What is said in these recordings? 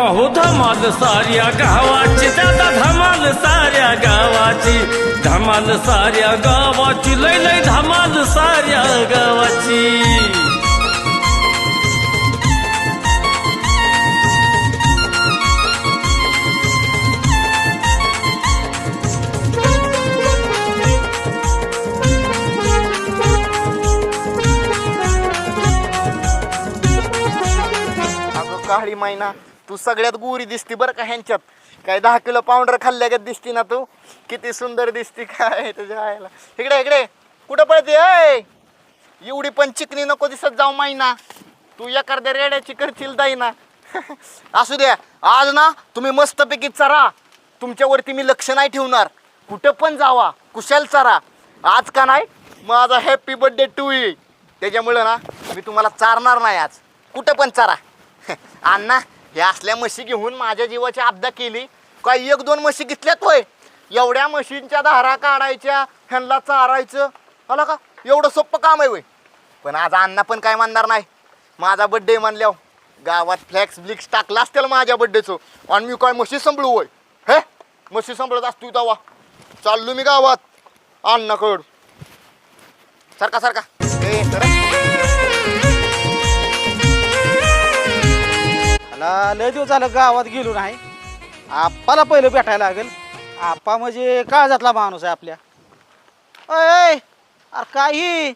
अहो धमाल साऱ्या गावाची दादा धमाल साऱ्या गावाची धमाल साऱ्या गावाची लय लय धमाल साऱ्या गावाची. काळी मायना तू सगळ्यात गोरी दिसती बरं का ह्यांच्यात. काय दहा किलो पावडर खाल्ल्या का दिसती ना तू? किती सुंदर दिसती काय तुझ्या आईला. इकडे इकडे. कुठं पळते अय एवढी पण चिकनी नको दिसत जाऊ माईना तू एखाद्या रेड्याची करशील दाई ना असू द्या. आज ना तुम्ही मस्तपैकी चरा. तुमच्यावरती मी लक्ष नाही ठेवणार. कुठं पण जावा. कुशाल चरा. आज का नाही? माझा हॅपी बर्थडे टू यू त्याच्यामुळं ना मी तुम्हाला चारणार नाही आज. कुठं पण चारा. अण्णा हे असल्या म्हशी घेऊन माझ्या जीवाची आपदा केली. काय एक दोन म्हशी घेतल्यात होय. एवढ्या म्हशींच्या धारा काढायच्या ह्यांना चारायचं. आला का? एवढं सोपं काम आहे वय पण आज अण्णा पण काय म्हणणार नाही. माझा बड्डे म्हणल्यावर गावात फ्लॅक्स ब्लिक्स टाकला असतील माझ्या बड्डेचं आणि मी काय म्हशी संभळू होय? हे? म्हशी संभळत असतो तवा. चाललो मी गावात अण्णाकड. सारखा सारखा. ए, मला लय दिवस झालं गावात गेलो नाही. आप्पाला पहिलं भेटायला लागेल. आप्पा म्हणजे काळजातला माणूस आहे आपल्या. अय अरे काही?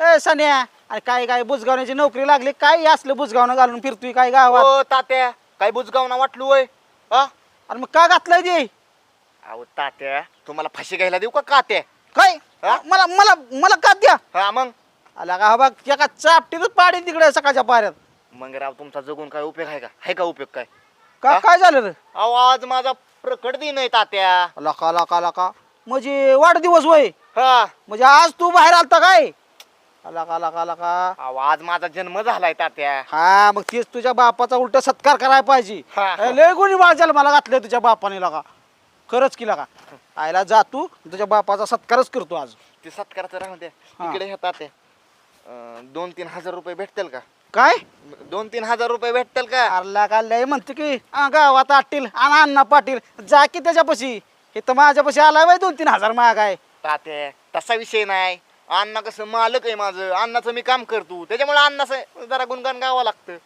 ए सन्या अरे काय काय बुजगावण्याची नोकरी लागली? काय असलं बुजगावणं घालून फिरतोय काय गावात? तात्या काय बुजगाव ना वाटलो हा अरे मग का घातलंय ते? अहो तात्या तुम्हाला फाशी घ्यायला देऊ का कात्या? काय? हा? मला मला मला का द्या? हा मग? आला का हा बघ एका चापटीतच पाडी तिकडे सकाळच्या पाऱ्यात. मग राव तुमचा जगून काय उपयोग आहे का? आहे का उपयोग काय? का हा? काय झालं रे? अहो आज माझा प्रकट दिन आहे तात्या. लका लका लका. म्हणजे वाढदिवस वय. हा. म्हणजे आज तू बाहेर आलता काय? लका लका लका. अहो आज माझा जन्म झालाय तात्या. हा मग तेच तुझ्या बापाचा उलट सत्कार करायला पाहिजे. हा, हा. लय गुणी माझ्याला मला घातलंय तुझ्या बापाने लगा खरंच की लगा आयला जा तू तुझ्या बापाचा सत्कारच करतो आज. ते सत्काराचं राहून द्या. हा. इकडे हे तात्या. अं, दोन तीन हजार रुपये भेटतील का? काय? दोन तीन हजार रुपये भेटतील का? अरला का लय म्हणते की आ, गावात आटील आणि अण्णा पाटील जा की त्याच्यापाशी. हे तर माझ्यापाशी आलाय बाई दोन तीन हजार महाग आहे तात्या तसा विषय नाही. अण्णा कसं मालक आहे माझं. अण्णाचं मी काम करतो. त्याच्यामुळे अण्णाचं जरा गुणगान गावं लागतं.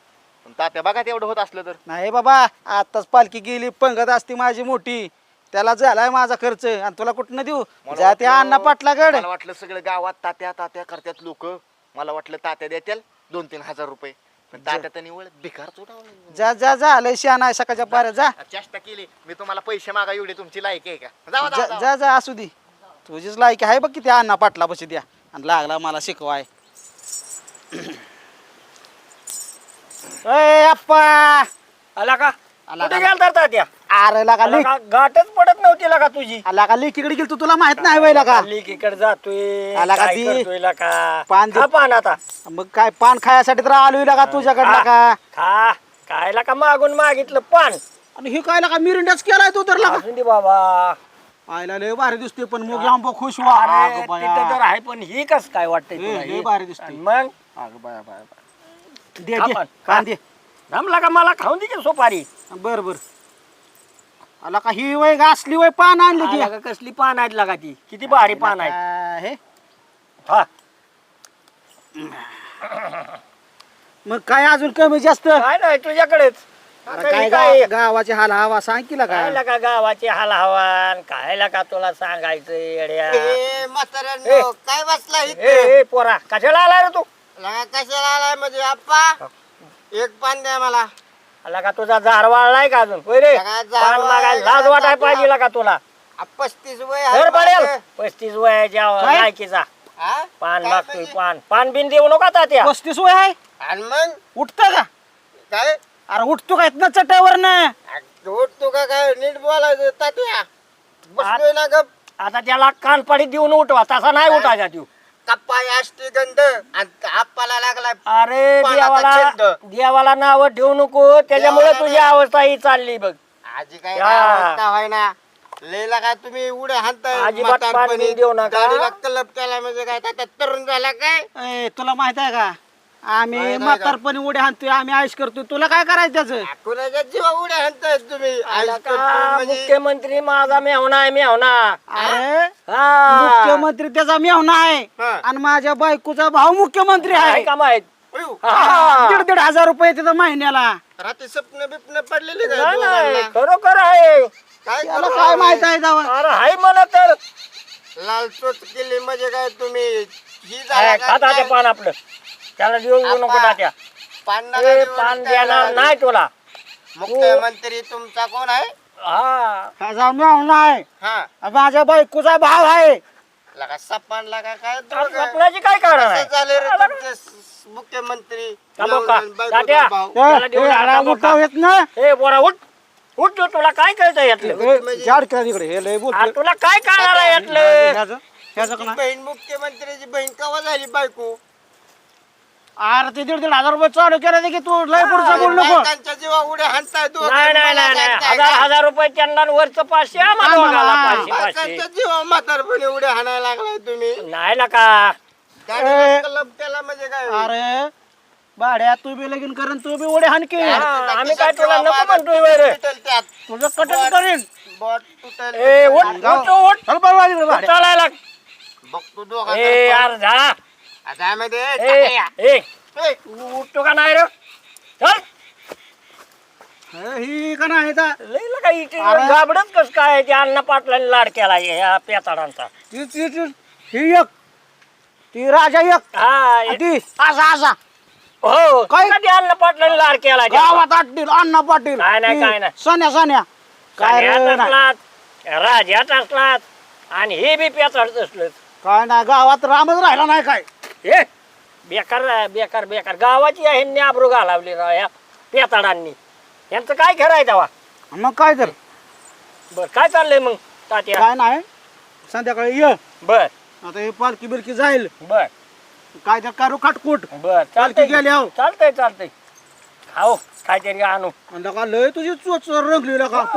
पण तात्या बघा तेवढं होत असलं तर. नाही बाबा आताच पालखी गेली पंगत असती माझी मोठी. त्याला झालाय माझा खर्च आणि तुला कुठनं देऊ? मला जा वाटलं- अण्णा पाटलाकडे. मला वाटलं सगळं गावात तात्या तात्या करतात लोक. मला वाटलं तात्या देतील. दोन तीन हजार रुपये. पण तात्या तर निवड भिकार चोटावलं जा जा जा लय शान आहे सकाळच्या पाऱ्यात जा. चेष्टा केली. मी तुम्हाला पैसे मागा एवढी तुमची लायकी आहे का? जावा, जा जावा. जा जा असू दे. तुझीच लायकी आहे बघ किती अण्णा पाटला पशी द्या. आणि लागला मला शिकवाय. ए अप्पा! आला का? आला कुठे का? गेलता तात्या? अरे लागा आला लिक का? गाठच पडत नव्हती लागा तुझी. आला का लिकीकडे गेल तुला माहीत नाही वय लागा. इकडे जातोय. आला का काय ती? करतोय लाका पान दे- खा पान आता. मग काय पान खायसाठी तर आलोय लागा तुझ्याकडला का खा. काय लाका मागून मागितलं पान? आणि हे काय लागा मिरिंडाच केलाय तू तर लागा. असून दे बाबा. आयला लय भारी दिसते पण मग आंबा खुश व्हा. अरे अगं बाया. तिथं तर आहे पण ही कस काय वाटतंय ए, तुला? लय हे? भारी दिसते. आणि मग? अगं बाया बाया बाया. दे खा दे पान, पान दे. जमला का मला खाऊन दे की सोपारी. बर बर. आला का ही वय असली वय पान आणली की आला का कसली पान आहेत लागा ती? किती भारी पान आहेत आहे हे? हा. मग काय अजून कमी जास्त? काय नाही तुझ्याकडेच. आता काय गावाची हाल हवा सांग की काय? लागा गावाची हाल हवान काय लागा तुला सांगायचं येड्या? ए, म्हाताऱ्यांनो, काय बसला ए इथे? ए, पोरा कशाला आला रे तू? लगा कशाला आलाय म्हणजे आप्पा? एक पान द्या मला. आला का तुझा झाड वाळलाय का अजून? होय रे? सगळा झाड पान मागायला वाळलाय, लाज वाटाय. पाहिजे का तुला? आ, पस्तीस वय आहे पडेल माझं. पस्तीस वयाच्या काय? लायकीचा. हा? पान काय मागतोय म्हणजे? पान. पान बिन देऊ नका तात्या पस्तीस वय आहे? आणि मग? उठतं का? काय? अरे उठतो का इथनं चट्यावर ना आ, उठतो का काय? नीट बोलायचं तात्या. बसलोय ना गप. आता त्याला कानपाडी देऊन उठवा. तसा नाही? उठायचा तू कप्पा अष्टी गंध आणि आप्पाला लागलाय अरे पानाचा देवाला छंद. देवाला नाव ठेवू नको त्याच्यामुळे देवाला तुझी नाही. अवस्था ही चालली बघ आजी काय या. अवस्था होय ना लयला काय तुम्ही उडे हाणताय अजिबात म्हातारपणी. बिन देऊ नका. कलप केला म्हणजे काय तात्या तरुण झाला काय ए, तुला माहीत आहे का आम्ही म्हातारपणी उड्या हाणतोय आम्ही आयुष करतोय. तुला काय करायचं त्याचं? कुणाच्या जीवा उड्या हाणताय तुम्ही? का? म्हणजे मुख्यमंत्री माझा मेवना आहे मेवना अरे? हा. मुख्यमंत्री त्याचा मेवना आहे. हा. आणि माझ्या बायकोचा भाऊ मुख्यमंत्री आहे. आहे का माहीत हा. दीड दीड हजार रुपये तिथं महिन्याला. रात्री स्वप्न बिप्न पडलेले काय नाही, नाही, दोघांना? खरोखर आहे. काय त्याला काय? माहीत आहे जावा? अरे हाय मला तर. लाल चोच केली म्हणजे काय तुम्ही? ही आहे, झाला? पान आपलं. त्याला देऊ देऊ नको तात्या पान काय देणार लाल? नाही तुला. मुख्यमंत्री तुमचा कोण आहे? हा. हा. माझ्या बायकोचा भाव आहे. लगा सपान लगा काय त्या दोघं? काय कारण आहे? कसं झालं रे आला तुमचे स- मुख्यमंत्री? थांबव का? नवरा बायकोचा तात्या. भाऊ. त्याला देऊ ए, नका, अरे, थांबव उठाव का? येत ना ए बोरा उठ. उठ तू, तुला काय कळतं यातलं. म्हणजे- झाड हे लय तुला काय कळणार आहे यातलं? ह्याचं- ह्याचं का ती नाही? बहीण मुख्यमंत्र्याची बहीण कवा झाली बायको? अरे ते दीड दीड हजार रुपये चालू केलं की तू लय पुढचं बोल नको. बायकांच्या जीवा उड्या हाणताय दोघं. नाही नाही मला नाही नाही. सांगताय हजार रुपये त्यांना आणि वरचं पाचशे आम्हाला आम्हाला. दोघाला पाचशे पाचशे. बायकांच्या जीवा म्हातारपणे उड्या हाणायला लागलाय तुम्ही. नाही ना का? गाडीला म्हणजे काय? अरे भाड्या तू बी लगीन करून तू बी उडे हाणकी हा, आम्ही काय तुला नको म्हणतोय? तुटल त्यात. तुझं कटच करीन. बॉट तुटल ए उठ उठ उठ. चल बरं वाजवी भाड्या. चालायला. बघतो ए दोघांना यार जा आता मध्ये ए ए उठतो का नाही रे? चल. हे, ही का नाही अरे. गाबडच कस काय ते अन्न पाटलाने लाड केला या पेताडांचा. ती ती ती ही एक. ती राजा एक. हा आणि ती. असा असा. हो काय? कधी अन्न पाटलाने लाड केला त्यांचा? गावात आटतील अण्णा पाटील. काय नाही, ती काय नाही. सान्या सान्या. काय रे सगळ्यात नाही. असलात राजात असलात आणि हे बी पेताडच असलं काय नाही गावात रामच राहिला नाही काय. हे बेकार बेकार बेकार. गावाची ह्यांनी आबरू घालावली राव या पेताडांनी. यांचं काय करायचं तेव्हा? मग काय तर. बर काय चाललंय मग तात्या? काय नाही. संध्याकाळी ये. बर. आता हे पालखी बिलकी जाईल. बर. काय तर करू खाटकूट बर पालखी चालतंय गेली हो चालतंय चालतंय. हो काहीतरी आणू. का लय तुझी चोच रंगली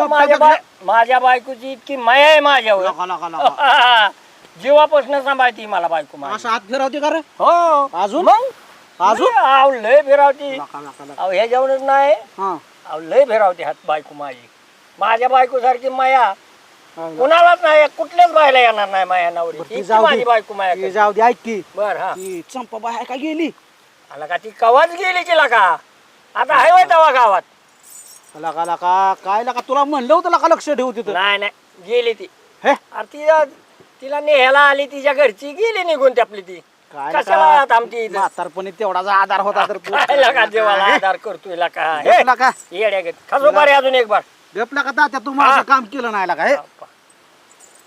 माझ्या बाय माझ्या बायकोची इतकी माया आहे माझ्यावर. लका लका लका. जीवापासून सांभाळती मला बायको माझी. असं हात फिरवते का रे? हो. अजून? मग? अजून? अहो, लय फिरावती. अहो ह्याच्यावरच नाही? हा. अहो लय फिरावती हात बायको माझी. माझ्या बायको सारखी माया. हा. कुणालाच नाही कुठल्याच बायला येणार नाही माया नवरी. बरं, ती इतकी जाऊ. माझी बायको माया ती. जाऊ दे ऐक की. बर हा. ती का गेली? आला का ती कवाच गेली तिला का? आता हाय वय तवा गावात. लका लका काय लका तुला म्हणलं होतं लका लक्ष ठेवू तिथं? नाही नाही. गेली ती. हे? अरे ती तिला नेहायला आली तिच्या घरची गेली निघून ती. आपली ती काय? कशाला थांबती इथं? म्हातारपणी तेवढाच आधार होता तर तू काय लगा देवाला आधार करतोय हे, गप लका खसो बरे अजून एक बार. गप लका तात्या तू माझं हा. काम केलं नाही लका हे?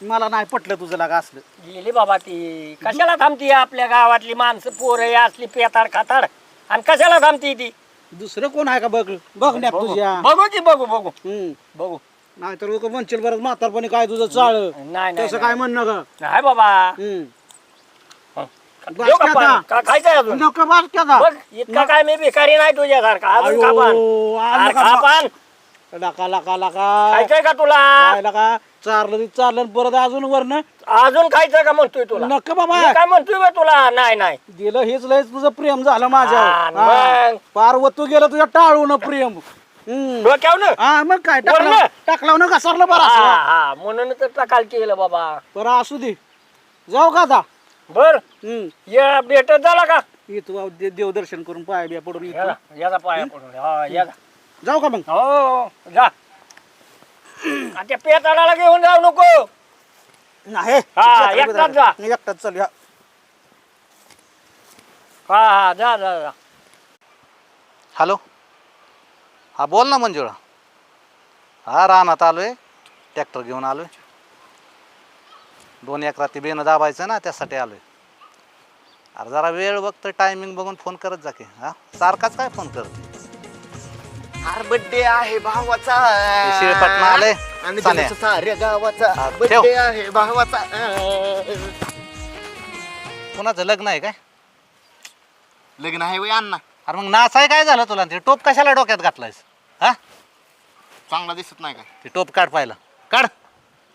मला नाही पटलं तुझं लका असलं. गेली बाबा ती. कशाला थांबती आपल्या गावातली माणसं पोरं असली पेताड खाताड? आणि कशाला थांबती ती? दुसरं कोण आहे का बघ बघण्यात तुझ्या? बघू की बघू बघू. हम्म. बघू. नाही तर लोक म्हणशील बरं म्हातारपणी काय तुझं चाळ? नाही नाही तसं काय म्हणणं नाही बाबा. हम्म. देऊ का का? का खायचंय अजून? नको का? बघ इतका काय मी भिकारी नाही तुझ्यासारखा. अजून आयो, अरे का लका लका लका. खायचंय का तुला? काय लका. चारलं ते चारलं परत अजून वरनं. अजून खायचंय का म्हणतोय तुला? नको बाबा. मी काय म्हणतोय बा तुला? नाही नाही. दिलं हेच लयच तुझं प्रेम झालं हा, माझ्यावर मग. हा. पार्वतू गेलं तुझ्या टाळून प्रेम. हम्म. डोक्यावनं हा मग काय टाकलं वरनं? टाकलं ना घसरलं बरं हा असं. हा म्हणून तर टकाल केलं बाबा. बरं असू दे. जाऊ का आता? बर. हम्म. या भेटत झाला का? दे- देवदर्शन करून पाया बिया पडून येतो याला याचा पाया पडून. हा याचा जाऊ का मग? हो जा. आ, त्या पेताडाला घेऊन जाऊ नको. नाही. हा, एकटाच जा. एकटाच चल या हा हा जा जा जा. हॅलो हा बोल ना मंजुळा. हा रानात आलोय. ट्रॅक्टर घेऊन आलोय. दोन एकरा ते बेनं दाबायचं ना त्यासाठी आलोय. अरे जरा वेळ बघतो टायमिंग बघून फोन करत जा की. हा? सारखाच काय फोन करते? अरे बड्डे आहे भावाचा. आलंय. आणि चालेल. दिवस साऱ्या गावाचा ठेव. बड्डे आहे भावाचा. कुणाचं लग्न आहे काय? लग्न आहे वय अण्णा. अरे मग नाचाय काय झालं तुला? ते टोप कशाला डोक्यात घातलायस? हा? चांगला दिसत नाही का? ते टोप काढ पाहिलं. काढ.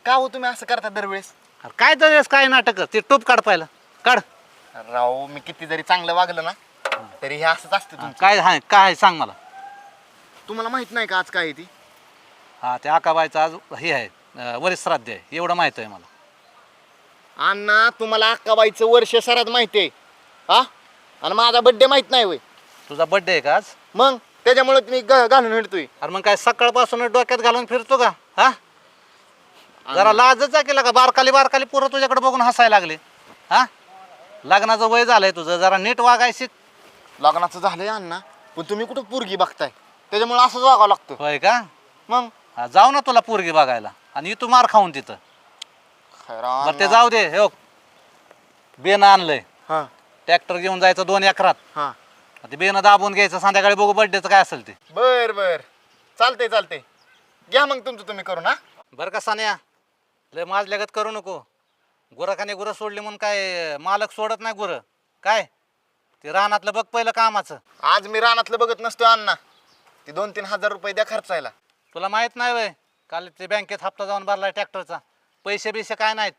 का हो तुम्ही असं करता दरवेळेस? अरे काय दरवेळेस काय नाटक? ते टोप काढ पाहिलं. काढ. राव मी किती जरी चांगलं वागलं ना तरी हे असंच असतं हा, तुमचं. काय आहे काय आहे सांग मला. तुम्हाला माहीत नाही का आज काय आहे ती? हा ते आकाबाईचं आज हे आहे अं, वरीस श्राद्ध आहे. एवढं माहीत आहे मला. अण्णा तुम्हाला अक्काबाईचं वर्ष सरात माहिती आहे. हा? आणि माझा बड्डे माहीत नाही वय तुझा बड्डे आहे का आज? मग? त्याच्यामुळे तुम्ही ग- घालून हिंडतोय. अरे मग काय सकाळपासून डोक्यात घालून फिरतो का? हा? जरा लाजच केला का? बारकाली बारकाली पोरं तुझ्याकडे बघून हसायला लागले. हा? लग्नाचं वय झालंय तुझं जरा नीट वागायची. लग्नाचं झालंय अण्णा पण तुम्ही कुठं पोरगी बघताय? त्याच्यामुळे असंच वागावं लागतं. होय का? मग? हा, जाऊ ना तुला पोरगी बघायला. आणि तू मार खाऊन तिथं. खरं बरं ते अण्णा. जाऊ दे हो बेन आणलंय. हा. ट्रॅक्टर घेऊन जायचं दोन एकरात. हा. ते बेनं दाबून घ्यायचं संध्याकाळी बघू बड्डेचं काय असेल ते. बर बर. चालतंय चालतंय. घ्या मग तुमचं तुम्ही करून हा. बरं का सान्या? लय माझल्यागत करू नको. गुराखाने गुरं सोडली म्हणून काय मालक सोडत नाही गुरं. काय? ते रानातलं बघ पहिलं कामाचं. आज मी रानातलं बघत नसतो अण्णा. ती दोन तीन हजार रुपये द्या खर्चायला. तुला माहीत नाही वय काल ते बँकेत हप्ता जाऊन भरलाय ट्रॅक्टरचा. पैसे बिसे काय नाहीत.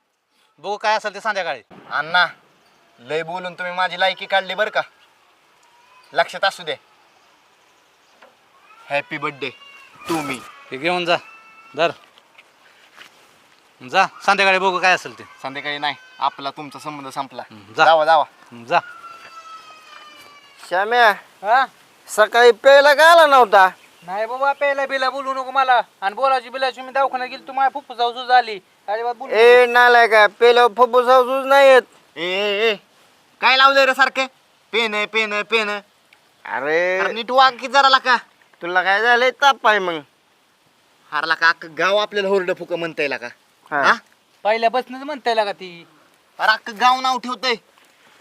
बघू काय असेल ते संध्याकाळी. अण्णा लय बोलून तुम्ही माझी लायकी काढली बरं का. लक्षात असू दे. हॅपी बर्थडे टू मी हे घेऊन जा. धर. जा. संध्याकाळी बघू काय असेल ते. संध्याकाळी नाही. आपला तुमचा संबंध संपला. जा. जावा जावा. जा. श्याम्या हा? सकाळी प्यायला का आला नव्हता? नाही बाबा पहिला बिला बोलू नको मला. आणि बोलायची बिलाची मी दवाखान्यात गेली तुम्हाला फुफ्फुस जाऊ झाली. अजिबात बोलू ए नालाय का? पेल्यावर फुफ्फुस हाऊसच नाही येत ए ए, ए. काय लावलंय रे सारखं? पेन आहे पेन पेन. अरे. अरे नीट वाग की जरा का तुला काय झालंय? ताप आहे मग. हारला का अख्खं गाव आपल्याला होरडं फुकं म्हणता येईल का हा. हा? पहिल्यापासूनच म्हणता येईल का ती. अरे अख्खं गाव नाव ठेवतंय.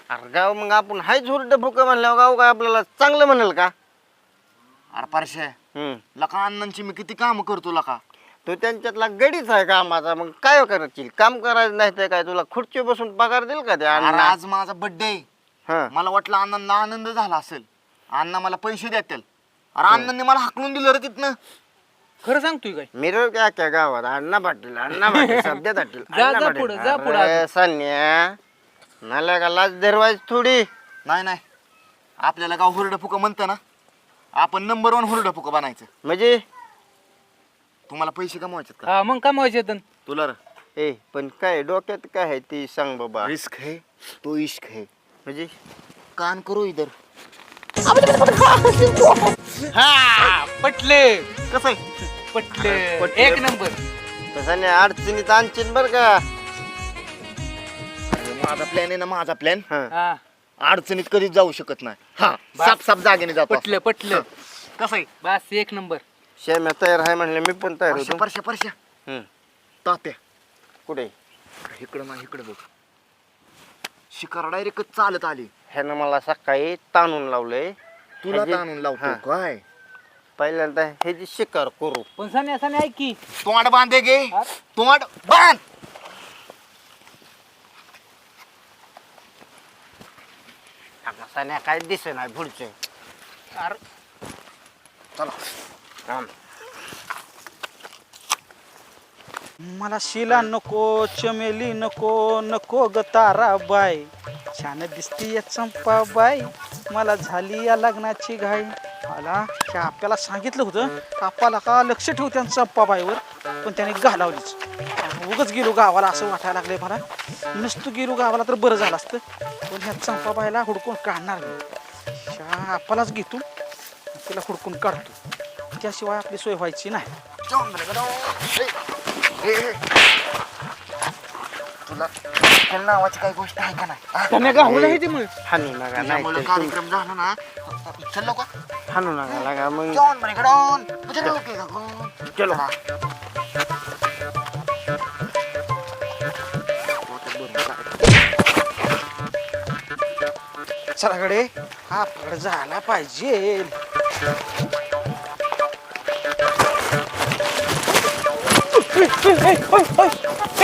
अरे गाव मग आपण हायच हुरड फुक म्हणल्यावर गाव काय आपल्याला चांगलं म्हणेल का? अरे हम्म. लका अण्णांची मी किती काम करतो लका. तो त्यांच्यातला गडीच आहे कामाचा मग काय करायची काम करायचं नाही तर काय तुला खुर्ची बसून पगार देईल का ते अरे अण्णा? आज माझा बर्थडे हा. मला वाटलं अण्णांना आनंद झाला असेल. अण्णा मला पैसे देतील. अरे अण्णांनी मला हाकलून दिलं रे तिथनं. खरं सांगतोय काय? मिरर काय काय गावात? अण्णा पाटील अण्णा पाटील सध्या पाटील. जा, अण्णा जा पाटील. पुढं, जा पुढं अरे, सान्या नाल्या का लाज धरवायची थोडी? नाही नाही. आपल्याला गाव हुरडं फुकं म्हणतं ना आपण नंबर वन हुरडं फुकं बनायचं. म्हणजे? तुम्हाला पैसे कमवायचे का? हा मग कमावायचे तर तुला रे. ए पण काय डोक्यात काय आहे ती? सांग बाबा. रिस्क है तो इश्क है म्हणजे? कान करू इधर. पटले. कसं? आहे पटले. पटले. एक नंबर. तसं नाही अडचणीत आणशील बर का? माझा प्लॅन आहे ना माझा प्लॅन हा. हा. अडचणीत कधीच जाऊ शकत नाही. हा साप साप जागेने जातो. पटलं पटलं. कसं आहे? बस एक नंबर. श्याम्या तयार आहे म्हणले मी पण तयार परश्या होतो. परश्या परश्या. हम्म. तात्या. कुठे? इकडं नाही इकडं बघ. शिकार डायरेक्ट चालत आली. ह्यानं मला सकाळी ताणून लावलंय. तुला ह्याची- ताणून लावतो हा. काय? पहिल्यांदा ह्याची शिकार करू. पण सनी असं ऐक की. तोंड बांधे गे. हा? तोंड बांध. सण्या काय दिसे नाही पुढचे चला. मला शिला नको चमेली नको नको ग ताराबाई. छान दिसते या चंपाबाई. मला झाली या लग्नाची घाई. मला त्या आपल्याला सांगितलं होतं आपल्याला का लक्ष ठेवू त्या चंपाबाईवर? पण त्याने घालावलीच. उगच गेलो गावाला असं वाटायला लागलंय मला. नुसतं गेलो गावाला तर बरं झालं असतं. पण ह्या चंपाबाईला हुडकून काढणार मी. त्या आपलाच घेतो तिला हुडकून काढतो. त्याशिवाय आपली सोय व्हायची नाही. नावाची काही गोष्ट आहे का नाही हा? त्याने गावलं आहे ते मग हाणू नका नाही त्यामुळे तर तुम- कार्यक्रम झाला ना चल हाणू नका लागा मग कडून. चलो. काय. चलाकडे हा फळ झाला पाहिजे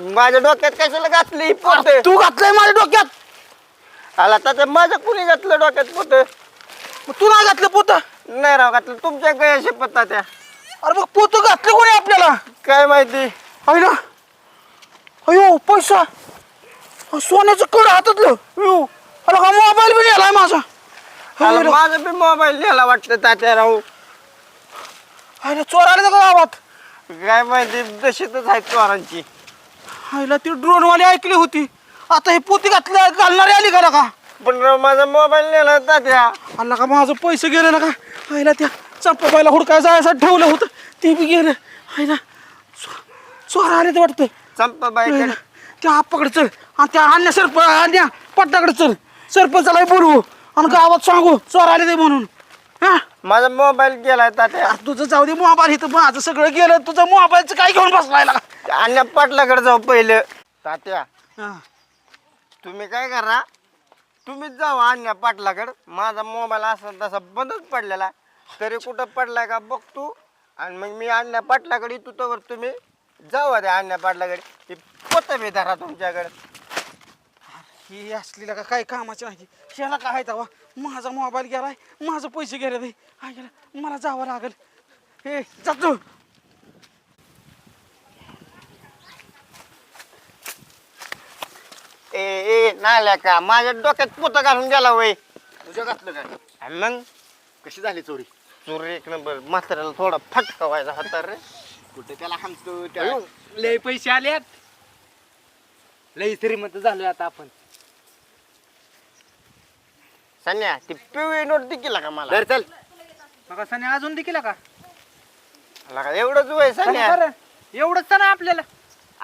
माझ्या डोक्यात कशाला घातली पोत? तू घातलंय माझ्या डोक्यात? आला तर माझं कुणी घातलं डोक्यात पोत? मग तू नाही घातलं पोत? नाही राव घातलं. तुमच्या गयाशी पत्ता त्या. अरे मग पोत घातलं कोणी आपल्याला? काय माहिती? आहे ना? अयो पैसा. अ, सोन्याचं कड हातातलं. अयो अरे हा मोबाईल बी नेलाय माझा. आला अरे माझं बी मोबाईल लिहायला वाटतं तात्या राहू अरे चोर आले का गावात. काय माहिती दशीतच आहेत चोरांची. आईला ती ड्रोन वाली ऐकली होती. आता हे पोती घातल्या घालणारी आली का का पण माझा मोबाईल नेला तात्या आला का माझं पैसे गेले ना का आईला त्या चंपाबाईला हुडकाय जायचं ठेवलं होतं. ते बी गेलं. आईला चो- चोर आले ते वाटतं चंपाबाईकडे. त्या आप्पाकडे चल. आणि त्या अन्य सरप अन्या पट्टाकडे चल. सरपंचाला बोलवू. आणि गावात सांगू. चोर आले ते म्हणून. हा? माझा मोबाईल गेलाय तात्या तुझं जाऊ दे मोबाईल इथं माझं सगळं गेलं. तुझं मोबाईलचं काय घेऊन बसलाय का अन्या पाटलाकडे जाऊ पहिलं. तात्या हा. तुम्ही काय करा? तुम्हीच जावा अन्या पाटलाकडे. माझा मोबाईल असा तसा बंदच पडलेला. तरी कुठं पडलाय का बघतो. आणि मग मी अन्या पाटलाकडे येतो तोवर तुम्ही जावा त्या अन्या पाटलाकडे. ती पोत बी धरा तुमच्याकडे. ही असलेला का काय कामाची नाही. ह्याला काय आहे तेव्हा? माझा मोबाईल गेलाय माझं पैसे गेले गेलं मला जावं लागेल. हे जातो ए ए नाल्या का माझ्या डोक्यात पोत घालून गेला वय. तुझ्या घातलं काय? मग? कशी झाली चोरी? चोर एक नंबर म्हाताऱ्याला थोडा फटका व्हायचा हाता रे. कुठे त्याला हाणतो त्या लय पैसे आलेत. लय श्रीमंत झालोय आता आपण. सन्या ती पिवळी नोट दिकीला का मला? चल. मग सनी अजून देखील का? मला का एवढंच वय सन्या एवढंच तर ना आपल्याला.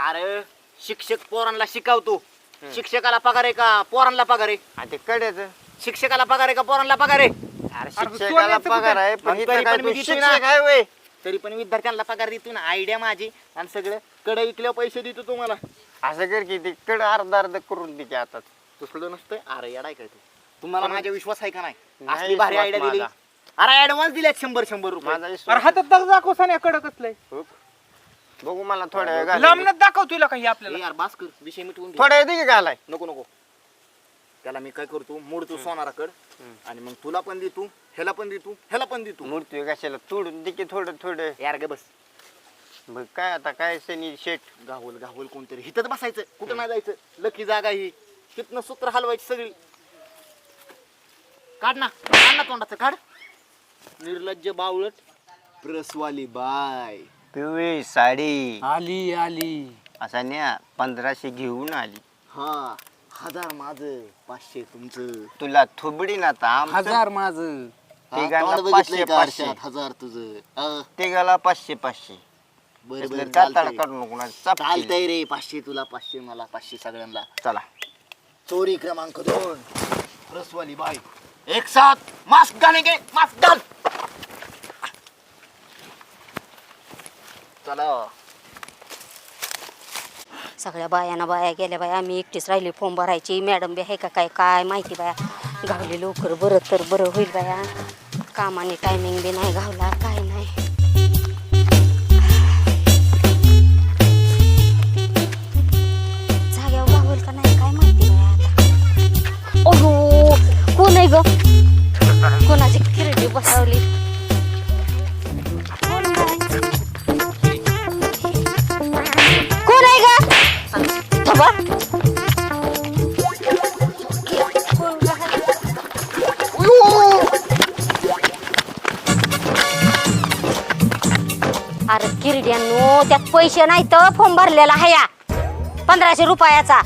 अरे शिक्षक पोरांना शिकवतो. शिक्षकाला पगार आहे का? पोरांना पगार आहे. आ ते कड्याचं शिक्षकाला पगार आहे का? पोरांना पगार आहे. अरे शिक्षकाला? पगार आहे पण आणि इथं तरी काय पण तू मी देतोय ना. शिक्षक आहे वय. तरी पण विद्यार्थ्यांना पगार देतो ना. आयडिया माझी. आणि सगळं कडे विकल्यावर पैसे देतो तुम्हाला. असं कर की ती कड अर्धा अर्ध करून दे आता. तुसलं नसतंय अरे येडाय काय तू. तुम्हाला माझ्या विश्वास आहे का नाही? नाही असली भारी विश्वास आयडिया दिली. माझा. अरे ऍडव्हान्स दिल्यात शंभर शंभर रुपये. माझा अरे विश्वास हातात दाखव सनी कडक असलंय बघू मला थोड्या वेळ घालाय. लांबनच दाखव तुला काही ए आपल्याला. यार बास कर विषय मिटवून घे. थोड्या वेळ दे की घालाय. नको नको. त्याला मी काय करतो मोडतो सोनाराकड. आणि मग तुला पण देतो ह्याला पण देतो ह्याला पण देतो. मूर्ती कशाला? तोडून दे की थोडं थोडं. यार गे बस. बघ काय आता काय सनी शेट गावल गावल कोणतरी. हिथंच बसायचं कुठं नाही जायचं. लकी जागा ही. तिथनं सूत्र हलवायची सगळी. काढ ना काढ ना तोंडाचं काढ. निर्लज्ज बावळट प्रसवाली बाय. पिवळी साडी. आली आली. असा न्या पंधराशे घेऊन आली. हा हजार माझ पाचशे तुमचं. तुला थोबडी ना आता हजार माझ. तिघांना पाचशे पाचशे? हजार तुझं. हा, तिघाला पाचशे पाचशे. बरं चालतंय. काढू नको ना चापतील. चालतंय रे पाचशे तुला पाचशे मला पाचशे सगळ्यांना. चला. चोरी क्रमांक दोन. रसवाली बाई. एक साथ मास्क डालेंगे मास्क डाल चला सगळ्या बायांना बाया गेल्या बाया आम्ही एकटीच राहिली फॉर्म भरायची. मॅडम बी आहे का काय काय माहिती बाया. घावली लवकर बरं तर बरं होईल बाया. कामाने टायमिंग बी नाही घावला काय नाही. जाग्यावर घावल का नाही काय माहिती बाया आता. ओहो कोण आहे ग? कोणाची किरडी बसवली? अरे किरड्यांनो त्यात पैसे नाही तर फॉर्म भरलेला आहे या. पंधराशे रुपयाचा.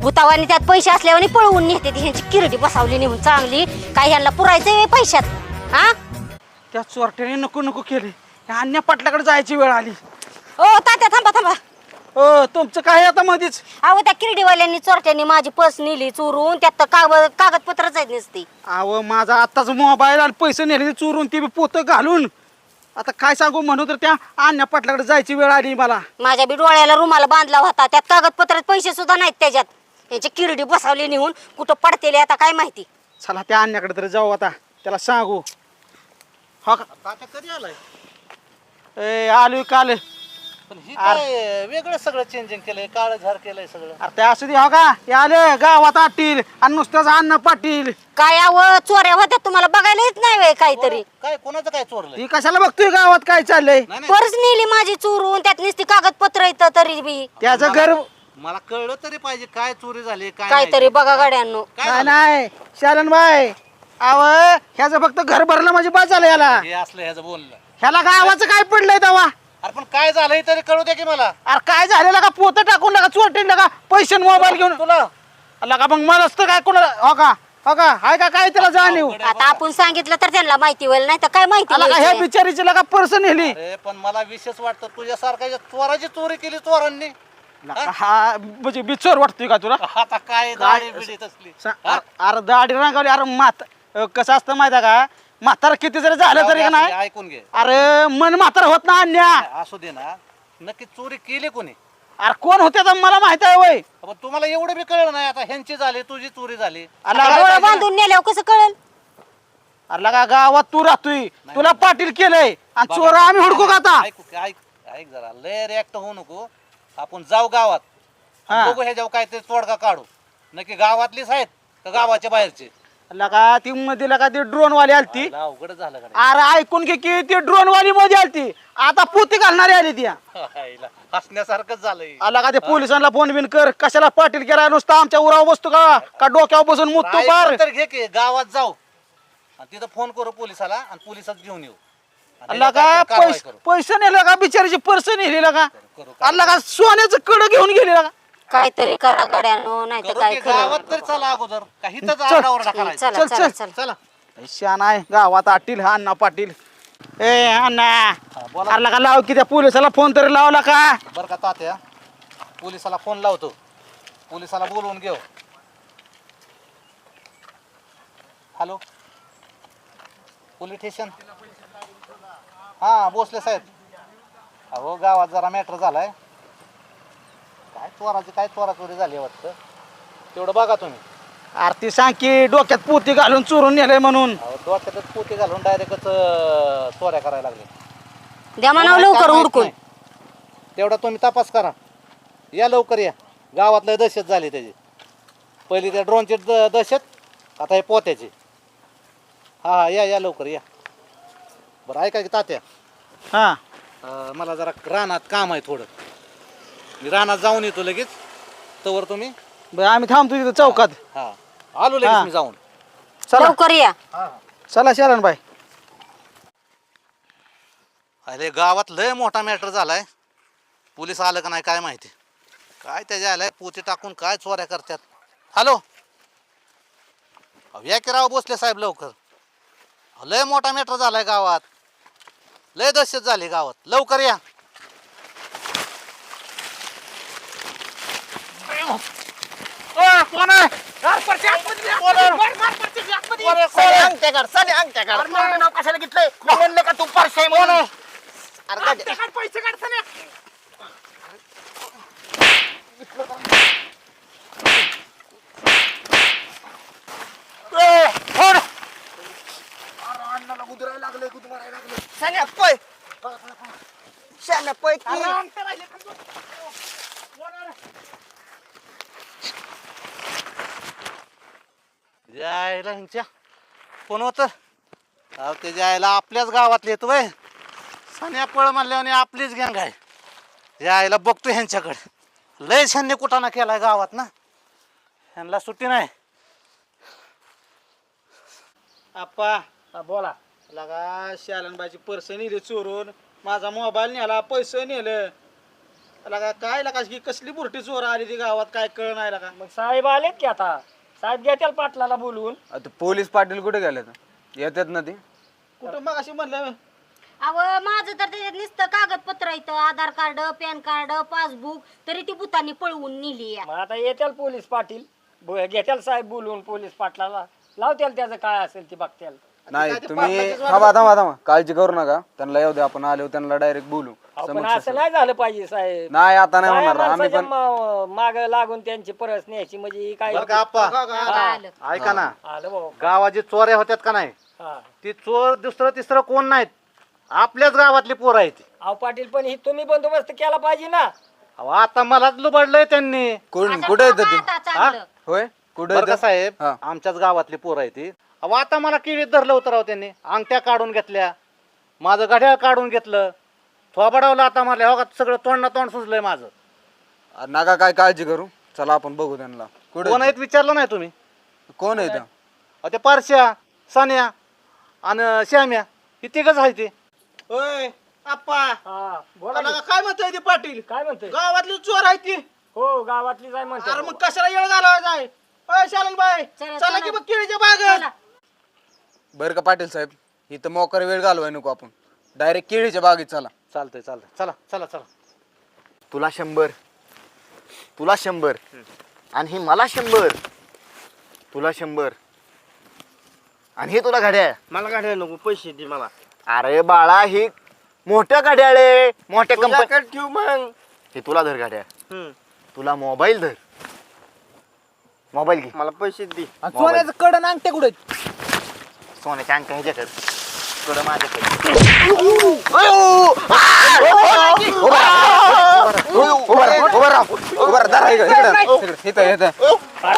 भूतावानी त्यात पैसे असल्यावर पळवून नेते ती ह्यांची किरडी बसावली नेऊन चांगली. काय ह्यांना पुरायचं पैशात? हा? त्या चोरट्याने नको नको केले. अन्य पटल्याकडे जायची वेळ आली. ओ तात्या थांबा थांबा. अ तुमचं काय आता मध्येच अहो त्या किरडीवाल्यांनी चोरट्यांनी माझी पर्स नेली चोरून त्यात तर कागद कागदपत्रच आहेत नसती. अहो माझा आत्ताच मोबाईल आणि पैसे नेले चोरून ते बी पोतं घालून. आता काय सांगू म्हणू तर त्या अन्य पटल्याकडे जायची वेळ आली मला. माझ्या बी डोळ्याला रुमाला बांधला होता. त्यात कागदपत्रात पैसे सुद्धा नाहीत त्याच्यात. यांची किरडी बसवली नेऊन कुठं पडतेले आता काय माहिती? चला त्या अन्याकडे तरी जाऊ आता. त्याला सांगू. हा का? कधी आलाय? ए आलोय काल. पण ही काय वेगळं सगळं चेंजिंग केलंय काळ झार केलंय सगळं. अरे ते असू दे हो का? हे आले गावात आटील आणि नुसतंच अन्न पाटील. काय यावं चोऱ्या होत्या तुम्हाला? बघायला येत नाही वे काहीतरी. काय कोणाचं काय चोरलंय? ती कशाला बघतोय गावात काय चाललंय? नाही नाही. पर्स नेली माझी चोरून त्यात नुसती कागदपत्र येतं तरी बी. त्याचं घर मला कळलं तरी पाहिजे काय चोरी झाली काय काहीतरी नाही. बघा गाड्यांनो. काय नाही झालं? नाही. शालन बाय अव ह्याचं फक्त घर भरलं म्हणजे बस झालं याला. हे असलं ह्याचं बोललं ह्याला गावाचं काय पडलंय तेव्हा? अरे पण काय झालंय तरी कळू दे की मला. अरे काय झालेलं का? पोत टाकून लगा चोरटीन लगा पैसे मोबाईल घेऊन. तुला. लगा मग मला असतं काय कोणाला? हो का? हो का? हाय का? काय त्याला जाणीव? आता आपण सांगितलं तर त्यांना माहिती होईल नाही तर काय माहिती आला का ह्या व्हायचं? बिचारीची लगा पर्स नेली. अरे पण मला विशेष वाटतं तुझ्यासारखा या चोराची चोरी केली चोरांनी. लका हा म्हणजे बिचोर वाटतोय का तुला? आता काय दाढी बिडी तसली. सा- अरे- अरे दाढी रंगावली अरे मात अ, कसं असतं माहिती आहे का? म्हातारा किती जरी झालं तरी का नाही? ऐकून घे. अरे मन म्हातारा होत ना अन्या. असू दे ना. नक्की चोरी केली कोणी? अरे कोण होते तर मला माहीत आहे वय. पण तुम्हाला एवढं बी कळलं नाही आता ह्यांची झाली तुझी चोरी झाली. डोळं बांधून नेल्यावर कसं कळेल? अरे लगा गावात तू राहतोय. तुला पाटील केलंय. आणि चोर आम्ही हुडकू का आता? ऐकू ऐक ऐक जरा. लय रिॲक्ट होऊ नको. आपण जाऊ गावात. हा. बघू ह्याच्यावर काय ते तोडगा काढू. नक्की गावातलीच आहेत का गावाच्या बाहेरचे? लगा ती मध्ये लगा ती ड्रोन वाली आलती. लय अवघड झालं का अरे ऐकून घे की ती ड्रोन वाली मध्ये आलती. आता पोती घालणारी आली ती. नाही? हायला, हसण्यासारखंच झालंय. आला का ते पोलिसांना फोन बिन कर. कशाला पाटील केला नुसता आमच्या उरावर बसतो का? का डोक्यावर बसून मुततो ऐकून पार तर घे की गावात जाऊ. आणि तिथं फोन करू पोलिसाला आणि पोलिसात घेऊन येऊ. आणि अल्ला का कारवाई पैसे करू. पैसे नेलं का बिचारीची पर्स नेली का? करू, करू. अल्ला का सोन्याचं कड घेऊन गेली का? काहीतरी करा गाड्यांनो नाही तर करू काय की खरं गावात तर चला अगोदर. चल. आरडाओरडा करायचा. चला चल, चला चल. चला. चला. शान आहे गावात आटील हा अण्णा पाटील. ए अण्णा हा, बोला. अरे का लाव की त्या पोलिसाला फोन तरी लावला का? बरं का तात्या. पोलिसाला फोन लावतो. पोलिसाला बोलवून घेऊ. हॅलो? Police station? हा भोसले साहेब. अहो गावात जरा मॅटर झालाय. काय चोराची काय चोरा चोरी झाली आहे वाटतं? तेवढं बघा तुम्ही. आरती सांग की डोक्यात पोती घालून चोरून नेलंय म्हणून. अहो डोक्यातच पोते घालून डायरेक्टच चोऱ्या करायला लागले. द्या म्हणावं कोणाला काय लवकर माहीत उडकून नाही. तेवढा तुम्ही तपास करा. या लवकर या. गावातलं दहशत झाली त्याची. पहिली त्या ड्रोनची द- दहशत आता हे पोत्याची. हा हा या या लवकर या. बरं ऐका की तात्या. हा. अं, मला जरा रानात काम आहे थोडं. मी रानात जाऊन येतो लगेच. तवर तुम्ही? बरं आम्ही थांबतो तिथं चौकात. हा आलो लगेच हा. मी जाऊन. चला. लवकर या. चला शालन बाई. अरे गावात लय मोठा मॅटर झालाय. पोलीस आलं का नाही काय माहिती. काय त्याच्या आलाय पोते टाकून काय चोऱ्या करतात. हॅलो? अहो, या की राव बसले साहेब लवकर. अहो, लय मोठा मॅटर झालाय गावात. लय दहशत झाली गावात. लवकर या. अंगठ्याकाड साने अंगठ्याकाड नाव कशाला घेतलंय? मी म्हणलं का तू परशाय म्हणून? अरे गाडी- ए, फोड. अरे अण्णाला गुदरायला लागले गुदमारायला लागले सान्या पळ. शान्या पळ की. यायला ह्यांच्या कोण होतं? अहो ते जायला आपल्याच गावातले येतो बाय सान्या पळ म्हणल्याने आपलीच गँग आहे. यायला बघतो ह्यांच्याकडे. लय ह्यांनी कुठाना केलाय गावात ना. ह्यांना सुट्टी नाही. आप्पा हा, बोला. लगा शालनबाईची पर्स नेली चोरून. माझा मोबाईल नेला पैसे नेलं. लगा काय लगा ही कसली बुरटी चोर आली ती गावात काय कळ नाही लगा. मग साहेब आलेत की आता? साहेब घेतील पाटलाला बोलवून? आता पोलीस पाटील कुठे गेले येतात ना ते. कुठं? मग अशी म्हणलं. अव माझं तर त्याच्यात नुसतं कागदपत्र येतं Aadhaar card PAN card passbook तरी ती भूतानी पळवून नेली मग आता येतील पोलीस पाटील? ब- घेतील साहेब बोलवून पोलीस पाटलाला? लावतील त्याचं काय असेल ते बघतील नाही तुम्ही थांबा थांबा थांबा. काळजी करू नका. त्यांना येऊ द्या आपण आलो त्यांना डायरेक्ट बोलू. अहो, पण समक्ष असं नाही झालं पाहिजे साहेब. नाही आता नाही होणार आम्ही पण माग लागून त्यांची परस न्यायची म्हणजे काय बरं का आप्पा? आलं. ऐका ना. आलं भाऊ. गावात जे चोऱ्या होत्यात का नाही? हा. ती चोर दुसरं तिसरं कोण नाहीत? आपल्याच गावातली पोरं आहेत ती. अहो पाटील पण ही तुम्ही बंदोबस्त केला पाहिजे ना. अहो आता मलाच लुबडलंय त्यांनी. कोण कुठे येतं ते? होय? कुठे बरं का साहेब? हा. आमच्याच गावातली पोरं आहे ती. अहो आता मला किडीत धरलं होतं राव त्यांनी. अंगठ्या काढून घेतल्या. माझं घड्याळ काढून घेतलं. थोबाडावलं आता मला हो का सगळं तोंड ना तोंड सुजलंय माझं. नका काय काळजी करू? चला आपण बघू त्यांना. कुठे कोण आहेत विचारलं नाही तुम्ही? कोण आहे अहो, ते पारश्या सान्या आणि श्याम्या ही तिघच आहे ते. होय आप्पा. हा बोला की. काय म्हणतोय ते पाटील? काय म्हणतोय? गावातली चोर आहे ती. हो गावातली जाय म्हणते अरे मग कशाला येळ घालवायचा आहे? होय शालन बाई चला, चला चला. की मग केळीच्या बागेत. बरं का पाटील साहेब इथं मोकर वेळ घालवाय नको आपण. डायरेक्ट केळीच्या बागेत चला. चालतंय चालतंय. चला चला चला. तुला शंभर. तुला शंभर. आणि ही मला शंभर. तुला शंभर. आणि हे तुला घड्याळ. मला गाड्या नको पैसे दे मला. अरे बाळा ही मोठ्या घड्याळ आहे. मोठ्या कंपनी तुझ्याकडे ठेव मग. हे तुला धर घड्याळ. तुला मोबाईल धर. मोबाईल घे. मला पैसे दे. सोन्याचं कडन अंगठे कुठे? सोन्याच्या अंक ह्याच्याकडे कडं माझ्याकडे.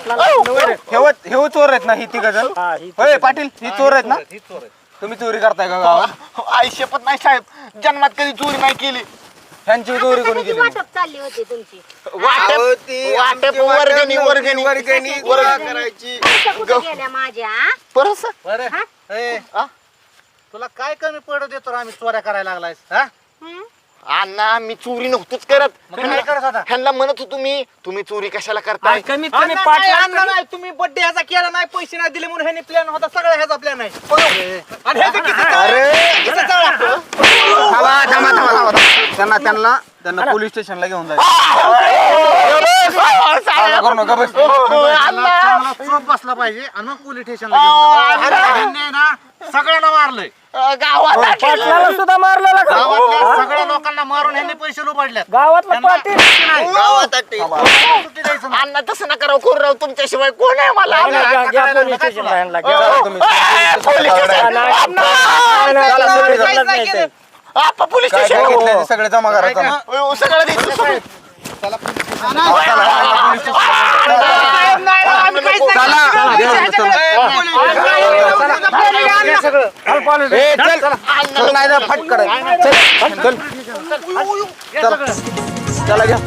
हे चोर आहेत ना ही तिघ जण हा ही होय पाटील ही चोर आहेत ना तुम्ही चोरी करताय का गावात आई शपथ नाही साहेब जन्मात कधी चोरी नाही केली ह्यांची चोरी कोणी केली वाटप चालली होती तुमची. वाटप वाटप वर्गणी वर्गणी वर्गणी. गोळा करायची पैसे कुठे गेल्या माझ्या परस बरं हा? तुला काय कमी पडत देतो रे आम्ही चोऱ्या करायला लागलायस हा? हं? अण्णा मी चोरी नव्हतोच करत. मग काय करत होता? ह्यांना म्हणत होतो मी तुम्ही चोरी कशाला करताय? कमीत कमी पाच नाही तुम्ही बर्थडे ह्याचा केला नाही पैसे नाही दिले म्हणून ह्याने प्लॅन होता सगळा ह्याचा प्लॅन आहे. आणि अरे. किती चाळा? थांबा थांबा थांबा थांबा. त्यांना त्यांना त्यांना पोलीस स्टेशनला घेऊन जायचं. चालला करू नका बस. त्याला चांगला चोप बसला पाहिजे आणि मग पोलीस स्टेशनला घेऊन जा. ह्यांनी आहे ना सगळ्यांना मारलंय. गावात पाटलाला सुद्धा मारलेला का? गावातल्या सगळ्या लोकांना मारून ह्यांनी पैसे लुबाडल्यात. गावातला पाटील. सुट्टी द्यायचं नाही. अण्णा तसं नका राव कोण राव तुमच्याशिवाय कोण आहे मला? नाही, नाही, घ्या- घ्या पोलीस स्टेशनला ह्यांना, घ्या. हा. आपा पोलीस काय स्टेशन काय घेतलंय ते सगळे जमा करा चला. हो, सगळं देतो चला घ्या, चला. ए, चल. चल, नाही ना, फटकड आहे. चल, चल. चला. चला घ्या